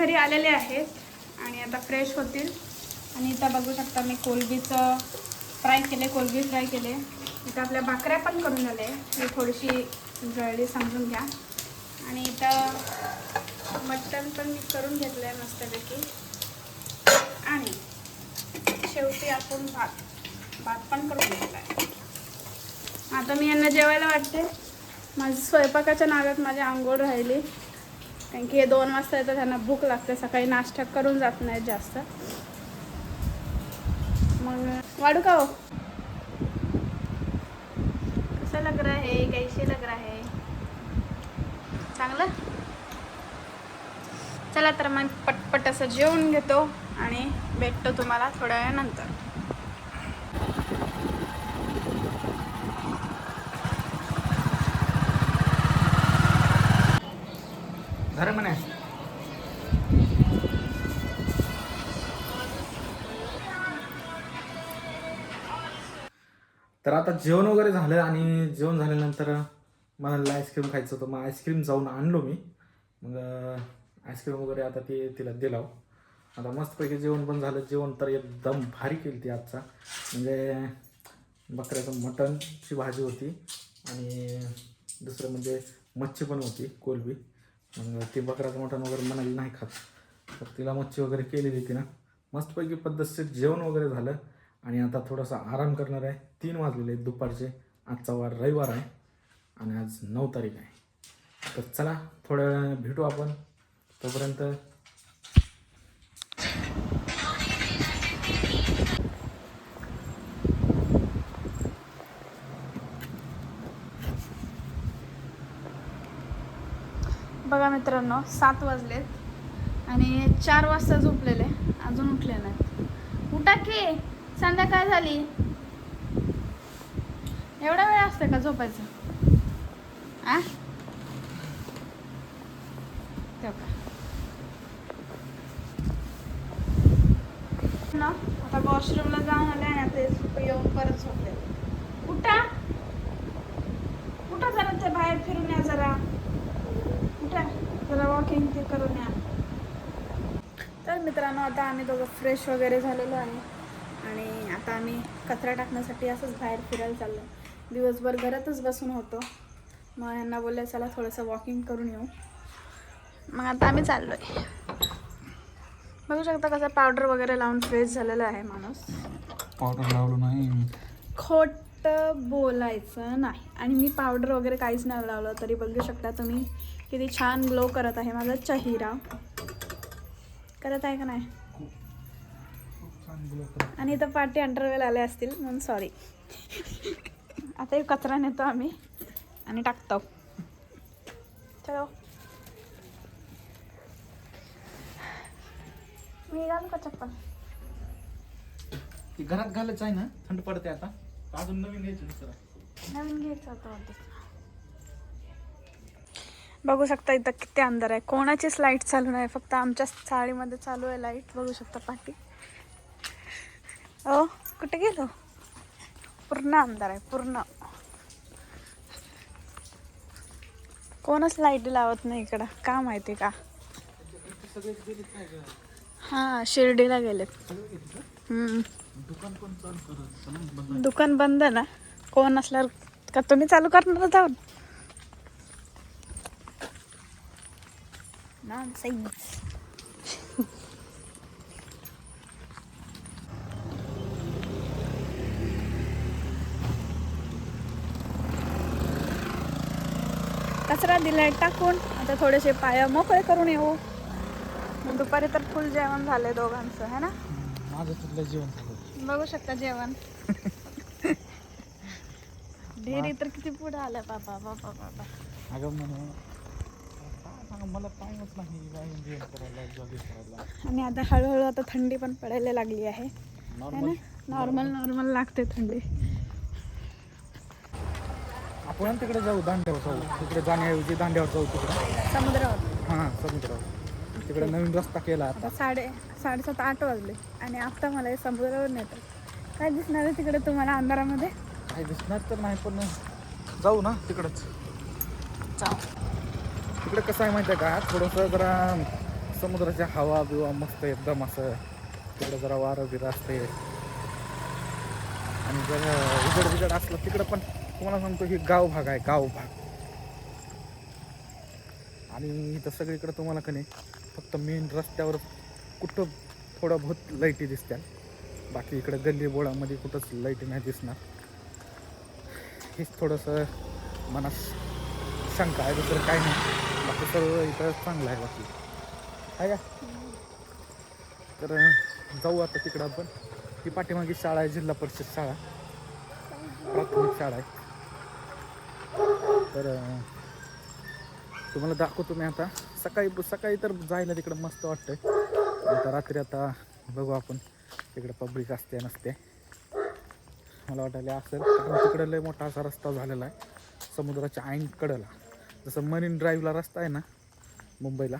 घरी आलेले आहेत आणि आता फ्रेश होतील. आणि इथं बघू शकता मी कोलबीचं फ्राय केले कोलबी फ्राय केले. इथं आपल्या भाकऱ्या पण करून झाले ही थोडीशी जळली समजून घ्या. आणि इथं मटण पण मी करून घेतलं आहे मस्तपैकी. आणि शेवटी आपण भात भात पण करून घेतला आहे आता मी यांना जेवायला वाटते. माझं स्वयंपाकाच्या नागात माझी आंघोळ राहिली. कारण की हे दोन वाजता येतं त्यांना भूक लागते सकाळी नाश्ता करून जात नाही जास्त. मग वाढू का हो? कसं लग रहा है कैसे लग रहा है चांगलं? चला तर मग पटपट असं जेवून घेतो आणि भेटतो तुम्हाला थोड्या वेळानंतर. तर आता जेवण वगैरे झालं आणि जेवण झाल्यानंतर मला आईस्क्रीम खायचं होतं. मग आईस्क्रीम जाऊन आणलो मी. मग आईस्क्रीम वगैरे आता ते तिला दिलाव. आता मस्तपैकी जेवण पण झालं. जेवण तर एकदम भारी केली ती आजचा. म्हणजे बकऱ्याचं मटणची भाजी होती आणि दुसरं म्हणजे मच्छी पण होती कोलबी. मग ती बकऱ्याचं मटण वगैरे म्हणाली नाही खात. तर तिला मच्छी वगैरे केलेली तिनं. मस्तपैकी पद्धतशीर जेवण वगैरे झालं. आणि आता थोडासा आराम करणार आहे. तीन वाजलेले आहेत दुपारचे. आजचा वार रविवार आहे आणि आज नऊ तारीख आहे. तर चला थोड्या वेळाने भेटू आपण. तोपर्यंत बघा मित्रांनो सात वाजलेत आणि चार वाजता झोपलेले. अजून उठले नाहीत. उठा की. संध्याकाळ झाली? एवढा वेळ असते का झोपायचं? आ. ना? आता वॉशरूमला जाऊन आले आता हे येऊन परत झोपले. उठा उठा जरा ते बाहेर फिरून या जरा? उठा जरा वॉकिंग ते करून या. तर मित्रांनो आता आम्ही दोघं फ्रेश वगैरे झालेलो आहे. आणि आता आम्ही कचरा टाकण्यासाठी असंच बाहेर फिरायला चाललो दिवसभर घरातच बसून होतो. मग यांना बोलले चला थोडंसं वॉकिंग करून येऊ. मग आता आम्ही चाललो आहे बघू शकता कसं पावडर वगैरे लावून फ्रेश झालेला आहे माणूस. पावडर लावलो नाही खोट बोलायचं नाही. आणि मी पावडर वगैरे काहीच नाही लावलं तरी बघू शकता तुम्ही किती छान ग्लो करत आहे माझा चेहरा. करत आहे का नाही? आणि इथं पाठी अंडरवेल आले असतील म्हणून सॉरी आता हे कचरा नेतो आम्ही आणि टाकतो. चलो. मी घालू का चप्पल? घरात घालायचं आहे ना थंड पडते आता. अजून नवीन घ्यायचं दुसरं. नवीन घ्यायचं होतं. बघू शकता इथं किती अंधार आहे. कोणाचीच लाइट चालू नाही फक्त आमच्या चाळीमध्ये चालू आहे लाइट बघू शकता पाठी हो कुठे गेलो? पूर्ण अंधार आहे पूर्ण. कोणच लाइट लावत नाही इकडं. का माहिती का? हां शिर्डीला गेलेत. दुकान बंद ना? कोण असल्यावर का तुम्ही चालू करणार जाऊन Nonsense. कचरा दिलाय टाकून. आता थोडेसे पाय मोकळे करून येऊ. मग दुपारी तर फुल जेवण झालंय दोघांचं है ना? माझं तिथलं जेवण झालं. बघू शकता जेवण. डेअरी तर किती पुढे आलं बाबा बाबा बाबा. अगं म्हणे मला टाइमच नाही व्यायाम जेवण करायला जॉगिंग करायला. आणि आता हळूहळू आता थंडी पण पडायला लागली आहे. है नॉर्मल नॉर्मल लागते थंडी. आपण तिकडे जाऊ दांड्यावर जाऊ. तिकडे जाण्याऐवजी दांड्यावर जाऊ तिकडे. समुद्रावर. हां समुद्रावर. तिकडे नवीन रस्ता केला आता. आता साडे साडेसात आठ वाजले. आणि आता मला हे समुद्रावर नेतं काय दिसणार आहे तिकडे तुम्हाला अंधारामध्ये? काही दिसणार तर नाही पण जाऊ ना तिकडंच. तिकडे कसं आहे माहिती आहे का? थोडंसं जरा समुद्राच्या हवा बिवा मस्त एकदम असं. तिकडं जरा वारं बिरं असते आणि जर उघड बिघड असलं तिकडं पण तुम्हाला सांगतो की गाव भाग आहे गाव भाग. आणि इथं सगळीकडं तुम्हाला कने नाही फक्त मेन रस्त्यावर कुठं थोडं बहुत लाईटी दिसत्या. बाकी इकडं गल्ली बोळामध्ये कुठंच लाईटी नाही दिसणार. हेच थोडंसं मनास शंका आहे दुसरं काय नाही. बाकी सर्व इथं चांगलं आहे बाकी. आहे का? तर जाऊ आता तिकडं आपण. ती पाठीमागे शाळा आहे जिल्हा परिषद शाळा. प्राथमिक शाळा आहे. तर तुम्हाला दाखवतो मी आता. सकाळी सकाळी तर जायला तिकडं मस्त वाटतंय. आता रात्री आता बघू आपण. तिकडं पब्लिक असते नसते. मला वाटायला असेल कारण तिकडं लय मोठा असा रस्ता झालेला आहे. समुद्राच्या ऐन कडेला. जसं मरीन ड्राईव्हला रस्ता आहे ना मुंबईला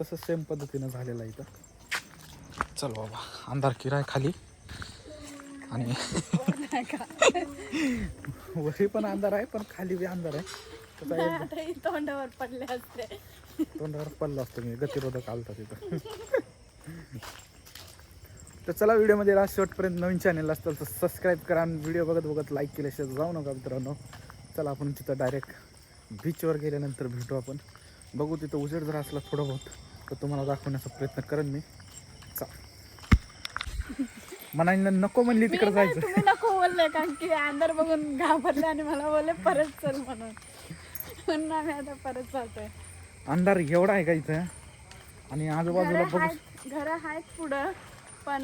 तसं सेम पद्धतीनं झालेलं आहे इथं. चल बाबा अंधार किराय खाली. आणि वरी पण अंधार आहे पण खाली बी अंधार आहे. तसा एक आता ही तोंडावर पडले असते. तोंडावर पडलो असतो मी गतिरोधक आलता तिथं. तर चला व्हिडिओमध्ये लास्ट शेवटपर्यंत नवीन चॅनल असतं तर सबस्क्राईब करा आणि व्हिडिओ बघत बघत लाईक केल्याशिवाय जाऊ नका मित्रांनो. चला आपण तिथं डायरेक्ट बीचवर गेल्यानंतर भेटू आपण. बघू तिथं उजेड जर असला थोडं बहुत तर तुम्हाला दाखवण्याचा प्रयत्न करेन मी. चला. मनाने नको म्हणली तिकडे मी नाही, जायचं. तुम्ही नको बोलले कारण की अंधार बघून घाबरले आणि मला बोलले परत चल म्हणून. म्हणून आम्ही आता परत जातोय अंधार एवढा आहे का इथं? आणि आजूबाजूला घरं बघू आहेत घरं आहेत पुढं पण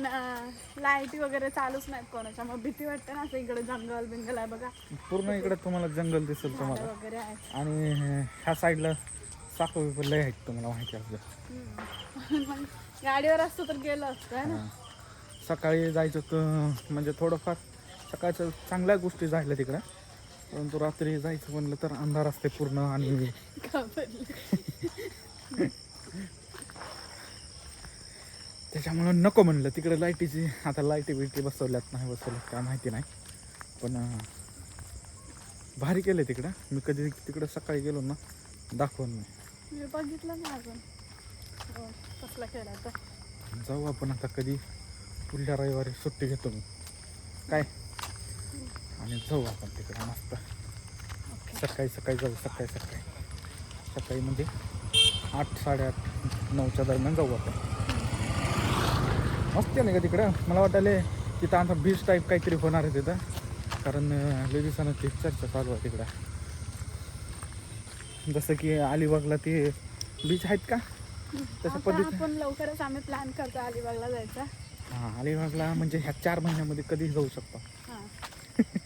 लाईटी वगैरे चालूच नाहीत कोणाच्या. मग भीती वाटते ना असं इकडे जंगल बिंगल आहे बघा. पूर्ण इकडे तुम्हाला जंगल दिसेल झाडं तुम्हाला. वगैरे आहेत. आणि ह्या साईडला बिपर लय आहेत तुम्हाला माहिती असलं हम्म. मग गाडीवर असतो तर गेलो असतो है ना? हां. सकाळी जायचं तर म्हणजे थोडंफार सकाळच्या चांगल्या गोष्टी झाल्या तिकडं. परंतु रात्री जायचं म्हणलं तर अंधार असते पूर्ण आणि त्याच्यामुळं नको म्हणलं. तिकडे लाईटीची आता लाईटी बिटी बसवल्यात नाही बसवल्यात काय माहिती नाही. पण भारी केलं तिकडं. मी कधी तिकडं सकाळी गेलो ना दाखवून मी मी बघितलं ना अजून. हो, कसला जाऊ आपण आता कधी पुढल्या रविवारी सुट्टी घेतो मी. काय? आणि जाऊ आपण तिकडे मस्त. सकाळी सकाळी जाऊ सकाळी सकाळी. सकाळी म्हणजे आठ साडेआठ नऊच्या दरम्यान जाऊ आपण. मस्त आहे ना का तिकडं? मला वाटायला तिथं आता बीच टाईप काहीतरी होणार आहे तिथं. कारण दिवसानं ती चर्चा चालू आहे तिकडं. जसं की अलिबागला ते बीच आहेत का? तशा पद्धती आपण लवकरच आम्ही प्लॅन करतो अलिबागला जायचा. हां अलिबागला म्हणजे ह्या चार महिन्यामध्ये कधी जाऊ शकतो. हा.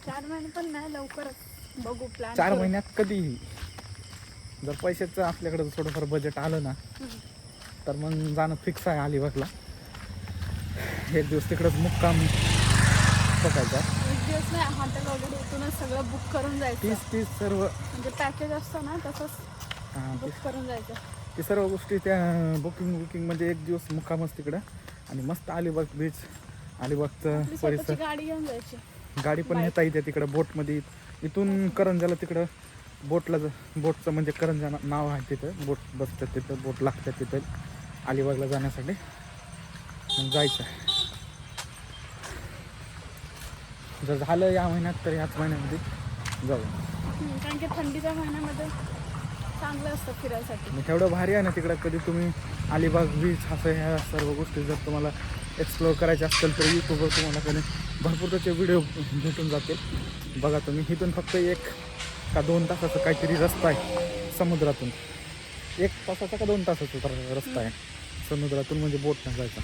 चार महिने पण नाही लवकरच बघू प्लॅन चार महिन्यात कधीही. जर पैशाचं आपल्याकडे थोडंफार बजेट आलं ना तर मग जाणं फिक्स आहे अलिबागला एक दिवस तिकडंच मुक्काम बघायचा. एक दिवस नाही हॉटेल वगैरे इथूनच सगळं बुक करून जायचं. तीस तीस सर्व. म्हणजे पॅकेज असतं ना तसंच हां बुक करून जायचं. ते सर्व गोष्टी त्या बुकिंग बुकिंग म्हणजे एक दिवस मुक्कामच तिकडं. आणि मस्त अलिबाग बीच अलिबागचं परिसर. गाडी घेऊन जायची. गाडी पण नेता येते तिकडं बोटमध्ये. इथून करंजाला तिकडं बोटला बोटचं म्हणजे करंजा नाव आहे तिथं. बोट बसतात तिथं बोट लागतात तिथं. अलिबागला जाण्यासाठी मग जायचं जर झालं या महिन्यात तर ह्याच महिन्यामध्ये जाऊ. कारण की थंडीच्या महिन्यामध्ये चांगलं असतं फिरायसाठी. मग एवढं भारी आहे ना तिकडं कधी तुम्ही अलिबाग बीच असं ह्या सर्व गोष्टी जर तुम्हाला एक्सप्लोअर करायच्या असतील तर यूट्यूबवर तुम्हाला कधी भरपूर त्याचे व्हिडिओ भेटून जातील. बघा तुम्ही इथून फक्त एक का दोन तासाचा काहीतरी रस्ता आहे समुद्रातून. एक तासाचा का दोन तासाचा रस्ता आहे समुद्रातून म्हणजे जायचा.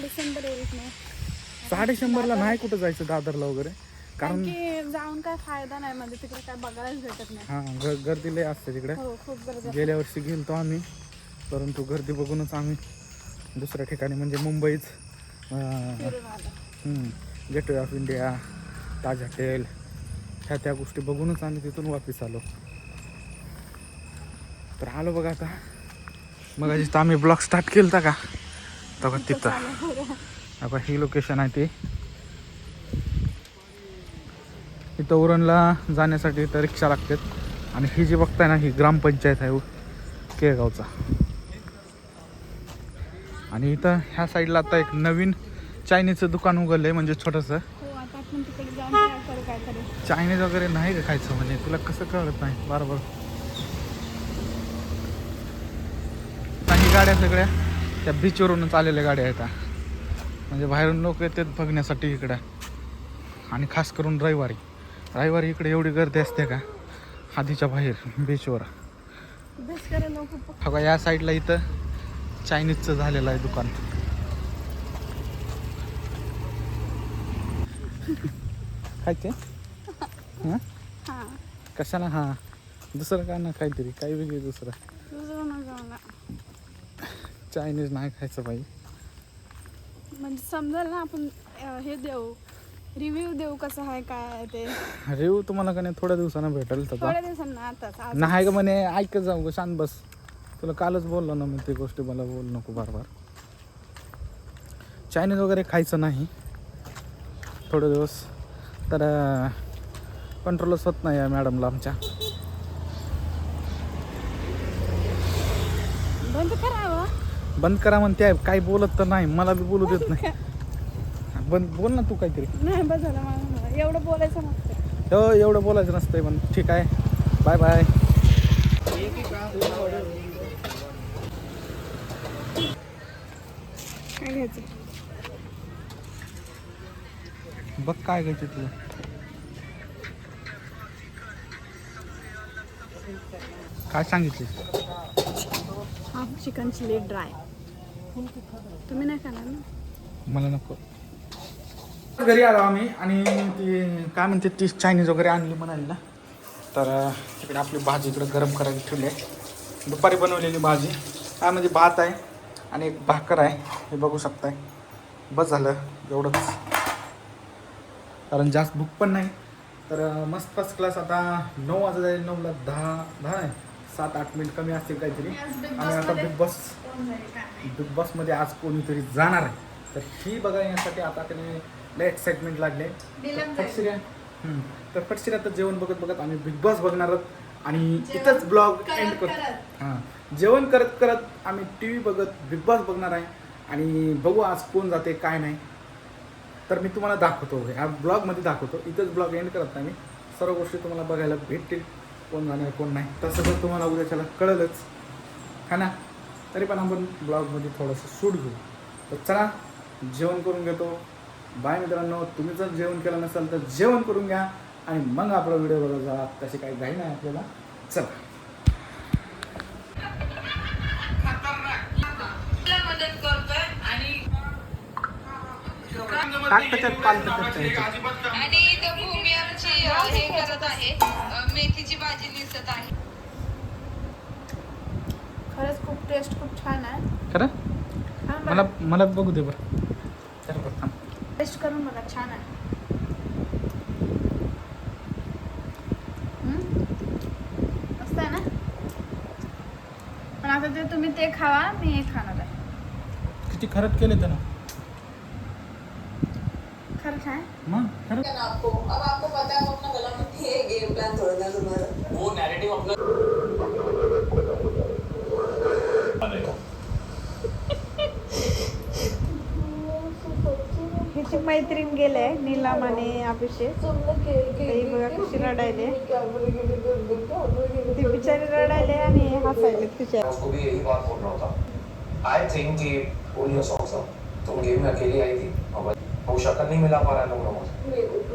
डिसेंबर येईल नाही. साडे शंभरला नाही कुठं जायचं दादरला वगैरे? कारण की जाऊन काय फायदा नाही म्हणजे तिकडे काय बघायलाच भेटत नाही. हां गर्दी लय असते तिकडे. हो खूप गरज आहे. गेल्या वर्षी गेलतो आम्ही परंतु गर्दी बघूनच आम्ही दुसऱ्या ठिकाणी म्हणजे मुंबईच gateway of India Taj hotel ह्या त्या गोष्टी बघूनच आम्ही तिथून वापस आलो. तर आलो बघा आता. मग आम्ही ब्लॉग स्टार्ट केलं का? तेव्हा तिथं. आता ही लोकेशन आहे ती. इथं उरणला जाण्यासाठी इथं रिक्षा लागतात. आणि ही जी बघताय ना ही ग्रामपंचायत आहे केळगावचा. आणि इथं ह्या साईडला आता एक नवीन चायनीजचं दुकान उघडलंय म्हणजे छोटंसं. हो चायनीज वगैरे नाही का खायचं म्हणजे तुला कसं कळत नाही? बरोबर. काही गाड्या सगळ्या त्या बीचवरूनच आलेल्या गाड्या आहेत. म्हणजे बाहेरून लोक येतात बघण्यासाठी इकडं. आणि खास करून रविवारी. रविवारी इकडे एवढी गर्दी असते का? आधीच्या बाहेर बीचवर बघा या साईडला इथं चायनीजचं झालेलं आहे दुकान. खायचे ते हां? कशाला? हां. दुसरं काय ना काहीतरी काही वेगळी दुसरं. ना चायनीज नाही खायचं बाई. म्हणजे समजाल ना आपण हे देऊ. रिव्ह्यू देऊ कसं आहे काय आहे ते? रेव तुम्हाला का नाही थोड्या दिवसानं भेटेल तर थोड्या दिवसांना आताच आज. नाही का म्हणे ऐकत जाऊ ग शांत बस. तुला कालच बोललो ना मी ती गोष्टी मला बोल नको बार बार चायनीज वगैरे खायचं नाही. थोडे दिवस. तर कंट्रोलच होत नाही आहे मॅडमला आमच्या. बंद करावं बंद करा म्हणते आहे काही बोलत तर नाही मला बी बोलू देत नाही. बंद बोल ना तू काहीतरी. नाही बस झालं मला एवढं बोलायचं नसतं. हो एवढं बोलायचं नसतंय पण ठीक आहे. बाय बाय काय घ्यायचं? बघ काय घ्यायचं तुला. काय सांगितले हाफ चिकन चिली ड्राय तुम्ही नाही खाणार ना? मला नको. घरी आलो आम्ही आणि ती काय म्हणते ती चायनीज वगैरे आणली म्हणाली ना. तर तिकडे आपली भाजी इकडे गरम करायला ठेवली आहे. दुपारी बनवलेली भाजी. काय म्हणजे भात आहे आणि एक भाकर आहे. हे बघू शकताय. बस झालं एवढंच. कारण जास्त भूक पण नाही. तर मस्त फर्स्ट क्लास आता नऊ वाजता जाईल नऊला दहा दहा नाही सात आठ मिनिट कमी असतील काहीतरी. आणि आता बिग बॉस बिग बॉसमध्ये आज कोणीतरी जाणार आहे. तर ही बघा येण्यासाठी आता त्याने लय एक्साइटमेंट लागले. तर हम्म. तर फटशिऱ्या आता जेवण बघत बघत आम्ही बिग बॉस बघणार आहोत. आणि इथंच ब्लॉग एंड करतो. हां. जेवण करत करत आम्ही टी व्ही बघत बिग बॉस बघणार आहे. आणि बघू आज कोण जाते काय नाही. तर मी तुम्हाला दाखवतो. ह्या ब्लॉगमध्ये दाखवतो. इथंच ब्लॉग एंड करत नाही मी सर्व गोष्टी तुम्हाला बघायला भेटतील. कोण जाणार कोण नाही. तसं तर तुम्हाला उद्याच्याला कळलंच. हा ना? तरी पण आपण ब्लॉगमध्ये थोडंसं सूट घेऊ. तर चला जेवण करून घेतो. बाय मित्रांनो तुम्ही जर जेवण केलं नसेल तर जेवण करून घ्या आणि मग आपला व्हिडिओ बघा जा. तशी काही घाई नाही आपल्याला. चला. आणि इथं भूमी आमची हे करत आहे. अ, मेथीची भाजी निसत आहे. खरंच खूप टेस्ट खूप छान आहे. खरं? हा, मला मला बघू दे बरं. टेस्ट करून बघा छान आहे. हम्म? मस्त आहे ना? पण आता ते तुम्ही ते खावा मी हे खाणार आहे. किती खरंच केले त्यानं? खरं काय? मग खरं? आपको अब आपको पता है वो अपना गला में ये गेम प्लान थोड़ा ना तुम्हारा वो नैरेटिव अपना मैत्रीण गेले नीलम आणि अभिषेक ही बघा कशी रडायले ती बिचारी रडायले आणि हसायले था आई थिंक कि वो ये सॉन्ग तुम गेम में अकेली आई थी और वो शक्ल नहीं मिला पा रहा है लोगों को